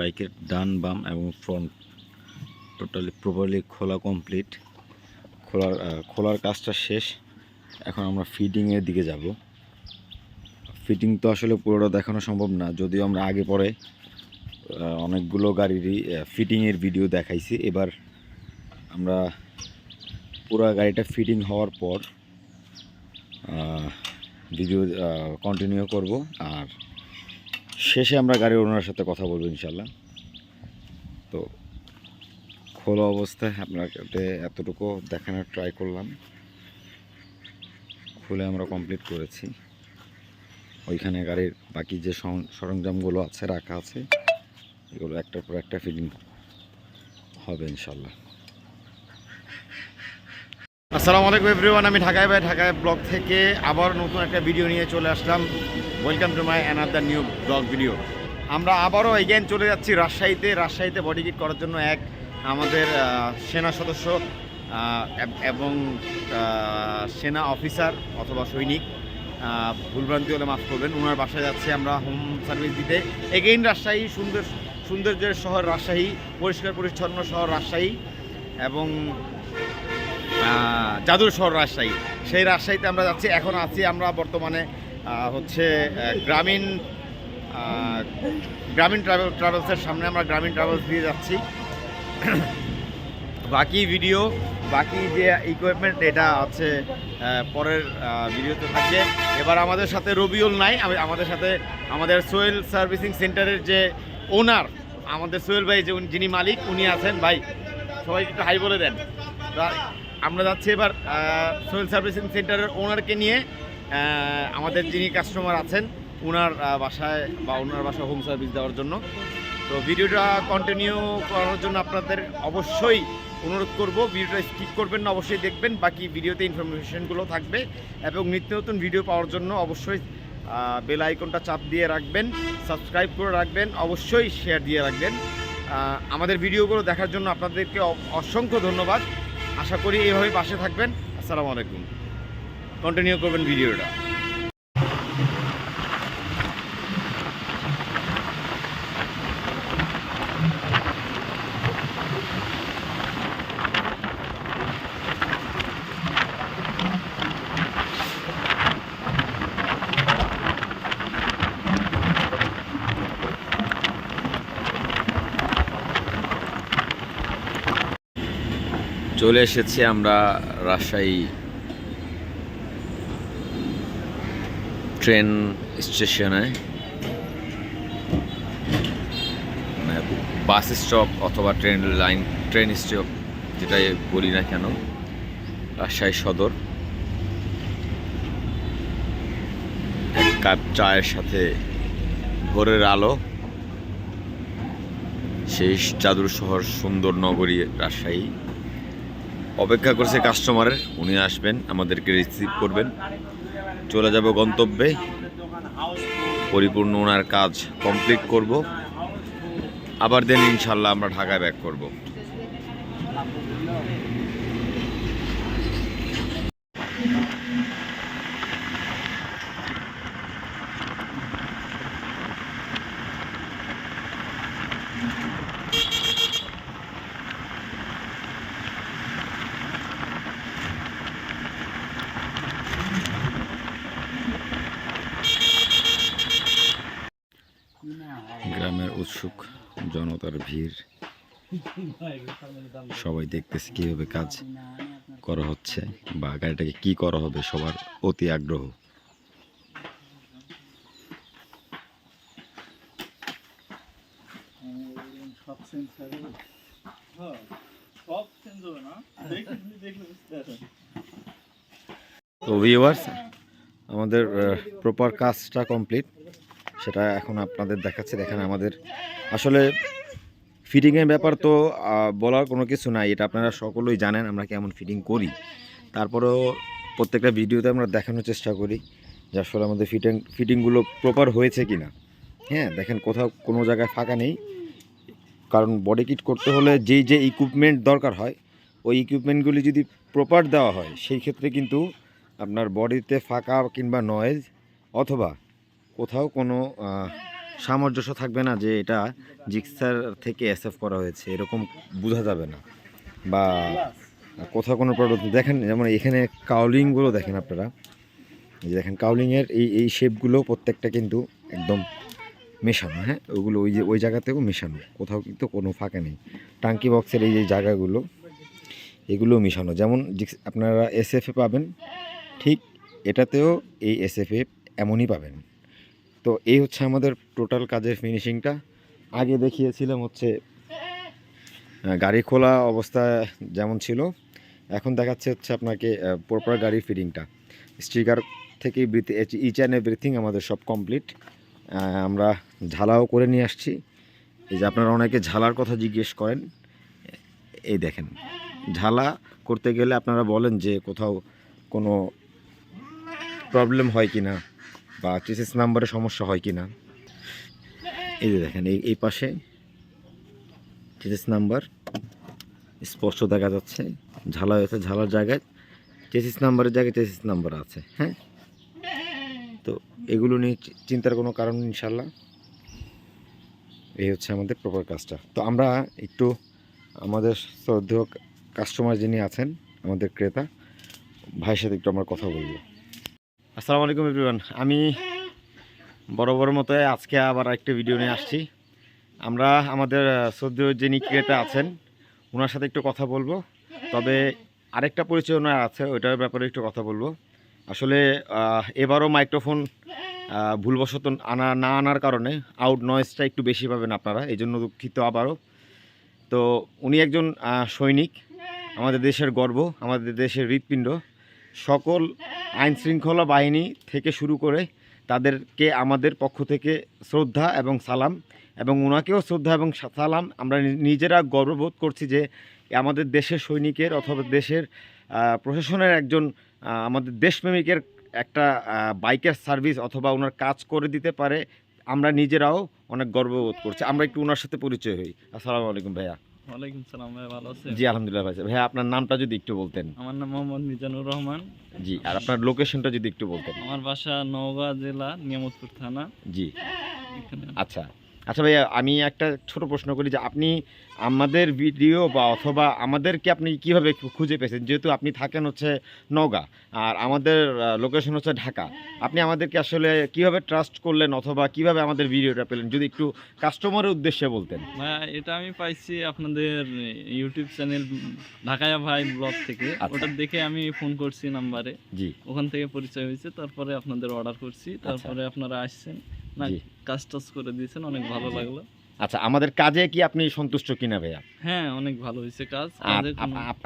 বাইকের ডান, বাম এবং ফ্রন্ট টোটালি প্রপারলি খোলা কমপ্লিট খোলার খোলার কাজটা শেষ। এখন আমরা ফিটিংয়ের দিকে যাব। ফিটিং তো আসলে পুরোটা দেখানো সম্ভব না, যদিও আমরা আগে পরে অনেকগুলো গাড়িরই ফিটিংয়ের ভিডিও দেখাইছি। এবার আমরা পুরো গাড়িটা ফিটিং হওয়ার পর ভিডিও কন্টিনিউ করব। আর শেষে আমরা গাড়ির ওনার সাথে কথা বলব ইনশাল্লাহ তো খোলা অবস্থায় আপনাকে এতটুকু দেখানোর ট্রাই করলাম। খুলে আমরা কমপ্লিট করেছি। ওইখানে গাড়ির বাকি যে সরঞ্জামগুলো আছে, রাখা আছে, এগুলো একটার পর একটা ফিটিং হবে ইনশাল্লাহ আসসালামু আলাইকুম এভরিওয়ান আমি ঢাকায় ভাই ঢাকায় ব্লগ থেকে আবার নতুন একটা ভিডিও নিয়ে চলে আসলাম। Welcome to my another new blog video আমরা আবারও এগেন চলে যাচ্ছি রাজশাহীতে। রাজশাহীতে বডি কিট করার জন্য এক আমাদের সেনা সদস্য এবং সেনা অফিসার অথবা সৈনিক ভুলভ্রান্তি হলে মাফ করবেন ওনার বাসায় যাচ্ছি আমরা হোম সার্ভিস দিতে। এগেইন রাজশাহী, সুন্দর, সৌন্দর্যের শহর রাজশাহী, পরিষ্কার পরিচ্ছন্ন শহর রাজশাহী এবং জাদুর শহর রাজশাহী। সেই রাজশাহীতে আমরা যাচ্ছি। এখন আছি আমরা বর্তমানে হচ্ছে গ্রামীণ গ্রামীণ ট্রাভেল ট্রাভেলসের সামনে আমরা গ্রামীণ ট্রাভেলস দিয়ে যাচ্ছি। বাকি ভিডিও বাকি যে ইকুইপমেন্ট এটা আছে পরের ভিডিওতে থাকবে। এবার আমাদের সাথে রবিউল নাই, আমি, আমাদের সাথে, আমাদের সোয়েল সার্ভিসিং সেন্টারের যে ওনার আমাদের সোহেল ভাই যে যিনি মালিক, উনি আছেন। ভাই, সবাই একটু হাই বলে দেন। আমরা যাচ্ছি এবার সোহেল সার্ভিসিং সেন্টারের ওনারকে নিয়ে। আমাদের যিনি কাস্টমার আছেন ওনার বাসায় বা ওনার বাসায় হোম সার্ভিস দেওয়ার জন্য। তো ভিডিওটা কন্টিনিউ করার জন্য আপনাদের অবশ্যই অনুরোধ করব। ভিডিওটা স্কিপ করবেন না, অবশ্যই দেখবেন। বাকি ভিডিওতে ইনফরমেশনগুলো থাকবে এবং নিত্য নতুন ভিডিও পাওয়ার জন্য অবশ্যই বেল আইকনটা চাপ দিয়ে রাখবেন সাবস্ক্রাইব করে রাখবেন, অবশ্যই শেয়ার দিয়ে রাখবেন। আমাদের ভিডিওগুলো দেখার জন্য আপনাদেরকে অসংখ্য ধন্যবাদ। আশা করি এইভাবে পাশে থাকবেন। আসসালামু আলাইকুম। কন্টিনিউ করবেন ভিডিওটা। চলে এসেছি আমরা রাজশাহী ট্রেন স্টেশনে মানে বাস স্টপ অথবা ট্রেন লাইন ট্রেন স্টপ যেটাই বলি না কেন, রাজশাহী সদর। এক কাপ চায়ের সাথে ভোরের আলো, সেই চাদুর শহর সুন্দর নগরী রাজশাহী। অপেক্ষা করছে কাস্টমারের উনি আসবেন, আমাদেরকে রিসিভ করবেন। চলে যাব গন্তব্যে। পরিপূর্ণ ওনার কাজ কমপ্লিট করব। আবার দেন ইনশাল্লাহ আমরা ঢাকায় ব্যাক করব। জনতার ভিড়। সবাই দেখতেছে কীভাবে কাজ করা হচ্ছে বা গাড়িটাকে কি করা হবে সবার অতি আগ্রহ। তো আমাদের প্রপার কাজটা কমপ্লিট সেটা এখন আপনাদের দেখাচ্ছে। দেখেন আমাদের, আসলে ফিটিংয়ের ব্যাপার তো বলার কোনো কিছু নাই এটা আপনারা সকলেই জানেন আমরা কেমন ফিটিং করি। তারপরেও প্রত্যেকটা ভিডিওতে আমরা দেখানোর চেষ্টা করি যে আসলে আমাদের ফিটিং ফিটিংগুলো প্রপার হয়েছে কি না হ্যাঁ দেখেন কোথাও কোনো জায়গায় ফাঁকা নেই। কারণ বডি কিট করতে হলে যেই যে ইকুইপমেন্ট দরকার হয় ওই ইকুইপমেন্টগুলি যদি প্রপার দেওয়া হয় সেই ক্ষেত্রে কিন্তু আপনার বডিতে ফাঁকা কিংবা নয়েজ অথবা কোথাও কোনো সামঞ্জস্য থাকবে না যে এটা জিক্সার থেকে এসএফ করা হয়েছে, এরকম বোঝা যাবে না। বা কোথাও কোনো প্রোডাক্ট দেখেন যেমন এখানে কাউলিংগুলো দেখেন আপনারা যে দেখেন কাউলিংয়ের এই এই শেপগুলো প্রত্যেকটা কিন্তু একদম মেশানো হ্যাঁ? ওগুলো ওই যে, ওই জায়গাতেও মেশানো, কোথাও কিন্তু কোনো ফাঁকা নেই। টাঙ্কি বক্সের এই যে জায়গাগুলো, এগুলো মেশানো। যেমন আপনারা এসএফে পাবেন, ঠিক এটাতেও এই এসএফে এমনই পাবেন। তো এই হচ্ছে আমাদের টোটাল কাজের ফিনিশিংটা আগে দেখিয়েছিলাম হচ্ছে গাড়ি খোলা অবস্থা যেমন ছিল, এখন দেখাচ্ছে হচ্ছে আপনাকে প্রপার গাড়ির ফিটিংটা স্টিকার থেকে ইচ অ্যান্ড এভরিথিং আমাদের সব কমপ্লিট আমরা ঝালাও করে নিয়ে আসছি। এই যে আপনারা অনেকে ঝালার কথা জিজ্ঞেস করেন, এই দেখেন, ঝালা করতে গেলে আপনারা বলেন যে কোথাও কোনো প্রবলেম হয় কি না বা চেসিস নাম্বারে সমস্যা হয় কি না এই যে দেখেন, এই এই পাশে চেসিস নাম্বার স্পষ্ট দেখা যাচ্ছে, ঝালা হয়েছে, ঝালার জায়গায় চেসিস নাম্বারের জায়গায় চেসিস নাম্বার আছে হ্যাঁ? তো এগুলো নিয়ে চিন্তার কোনো কারণ ইনশাল্লাহ এই হচ্ছে আমাদের প্রপার কাজটা। তো আমরা একটু আমাদের শ্রদ্ধেয় কাস্টমার যিনি আছেন, আমাদের ক্রেতা, ভাইয়ের সাথে একটু আমরা কথা বলব। আসসালামু আলাইকুম এভরিওয়ান আমি বড় বড় মতো আজকে আবার একটা ভিডিও নিয়ে আসছি। আমরা আমাদের আহ, শ্রদ্ধেয় যিনি ক্রেতা আছেন ওনার সাথে একটু কথা বলব। তবে আরেকটা পরিচয় ওনার আছে ওইটার ব্যাপারে একটু কথা বলব। আসলে এবারও মাইক্রোফোন ভুলবশত আনা না আনার কারণে আউট নয়েজটা একটু বেশি পাবেন আপনারা এই জন্য দুঃখিত আবারও। তো উনি একজন সৈনিক আমাদের দেশের গর্ব আমাদের দেশের হৃৎপিণ্ড। সকল আইন শৃঙ্খলা বাহিনী থেকে শুরু করে তাদেরকে আমাদের পক্ষ থেকে শ্রদ্ধা এবং সালাম এবং ওনাকেও শ্রদ্ধা এবং সালাম। আমরা নিজেরা গর্ববোধ করছি যে আমাদের দেশের সৈনিকের অথবা দেশের প্রশাসনের একজন আমাদের দেশপ্রেমিকের একটা বাইকের সার্ভিস অথবা ওনার কাজ করে দিতে পারে। আমরা নিজেরাও অনেক গর্ববোধ করছি। আমরা একটু ওনার সাথে পরিচয় হই। আসসালামু আলাইকুম ভাইয়া। ওয়ালাইকুম সালাম ভাই ভালো আছেন? জি আলহামদুলিল্লাহ ভাই ভাই আপনার নামটা যদি একটু বলতেন। আমার নাম মোহাম্মদ মিজানুর রহমান। জি আর আপনার লোকেশনটা যদি একটু বলতেন। আমার বাসা নওগাঁ জেলা নিয়ামতপুর থানা। জি। আচ্ছা। আচ্ছা ভাইয়া আমি একটা ছোট প্রশ্ন করি যে আপনি আমাদের ভিডিও বা অথবা আমাদেরকে আপনি কীভাবে খুঁজে পেয়েছেন? যেহেতু আপনি থাকেন হচ্ছে নওগাঁ আর আমাদের লোকেশন হচ্ছে ঢাকা। আপনি আমাদেরকে আসলে কীভাবে ট্রাস্ট করলেন অথবা কীভাবে আমাদের ভিডিওটা পেলেন? যদি একটু কাস্টমারের উদ্দেশ্যে বলতেন। এটা আমি পাইছি আপনাদের ইউটিউব চ্যানেল ঢাকায়া ভাই ব্লগ থেকে। আচ্ছা। ওটা দেখে আমি ফোন করছি নাম্বারে। জি। ওখান থেকে পরিচয় হয়েছে তারপরে আপনাদের অর্ডার করছি তারপরে আপনারা আসছেন। জি। কাজ টাজ করে দিয়েছেন অনেক ভালো লাগল। আচ্ছা আমাদের কাজে কি আপনি সন্তুষ্ট কিনা ভাইয়া? হ্যাঁ অনেক ভালো হয়েছে কাজ।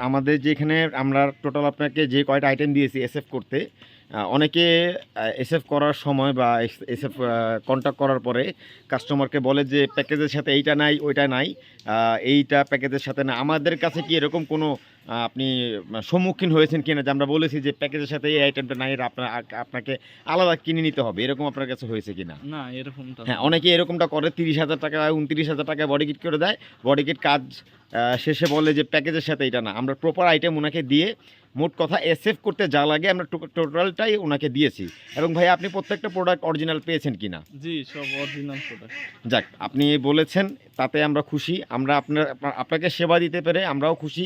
আমাদের যেখানে আমরা টোটাল আপনাকে যে কয়টা আইটেম দিয়েছি এসএফ করতে অনেকে এসএফ করার সময় বা এসএফ কন্ট্যাক্ট করার পরে কাস্টমারকে বলে যে প্যাকেজের সাথে এইটা নাই ওইটা নাই এইটা প্যাকেজের সাথে না। আমাদের কাছে কি এরকম কোনো আপনি সম্মুখীন হয়েছেন কিনা যে আমরা বলেছি যে প্যাকেজের সাথে এই আইটেমটা নাই আপনার আপনাকে আলাদা কিনে নিতে হবে এরকম আপনার কাছে হয়েছে কিনা? না এরকমটা হ্যাঁ অনেকে এরকমটা করে তিরিশ হাজার টাকা উনত্রিশ হাজার টাকায় বডি কিট করে দেয় বডি কিট কাজ শেষে বলে যে প্যাকেজের সাথে এটা না আমরা প্রপার আইটেম ওনাকে দিয়ে মোট কথা এসএফ করতে যা লাগে আমরা টোটালটাই ওনাকে দিয়েছি। এবং ভাই আপনি প্রত্যেকটা প্রোডাক্ট অরিজিনাল পেয়েছেন কিনা? জি সব অরিজিনাল প্রোডাক্ট যাক আপনি বলেছেন তাতে আমরা খুশি আমরা আপনার আপনাকে সেবা দিতে পেরে আমরাও খুশি।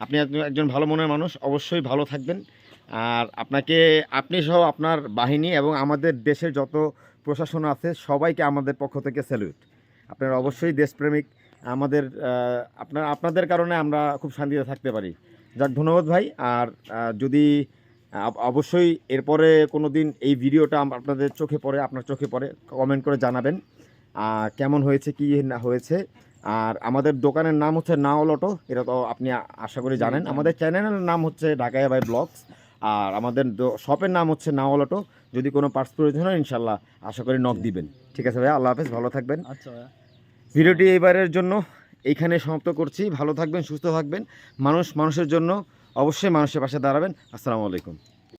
আপনি একজন- ভালো মনের মানুষ, অবশ্যই ভালো থাকবেন। আর আপনাকে, আপনি সহ আপনার বাহিনী এবং আমাদের দেশের যত প্রশাসন আছে, সবাইকে আমাদের পক্ষ থেকে স্যালুট আপনারা অবশ্যই দেশপ্রেমিক, আমাদের আপনার, আপনাদের কারণে আমরা খুব শান্তিতে থাকতে পারি। যাক, ধন্যবাদ ভাই। আর যদি অবশ্যই এরপরে কোনো দিন এই ভিডিওটা আপনাদের চোখে পড়ে, আপনার চোখে পড়ে কমেন্ট করে জানাবেন কেমন হয়েছে, কি না হয়েছে। আর আমাদের দোকানের নাম হচ্ছে নাওল অটো এটা তো আপনি আশা করি জানেন। আমাদের চ্যানেলের নাম হচ্ছে ঢাকায় ভাই ব্লগস আর আমাদের শপের নাম হচ্ছে নাওল অটো যদি কোনো পার্টস প্রয়োজন হয় ইনশাল্লাহ আশা করি নক দিবেন। ঠিক আছে ভাই আল্লাহ হাফেজ ভালো থাকবেন। আচ্ছা ভাইয়া। ভিডিওটি এইবারের জন্য এইখানে সমাপ্ত করছি। ভালো থাকবেন সুস্থ থাকবেন। মানুষ মানুষের জন্য অবশ্যই মানুষের পাশে দাঁড়াবেন। আসসালামু আলাইকুম।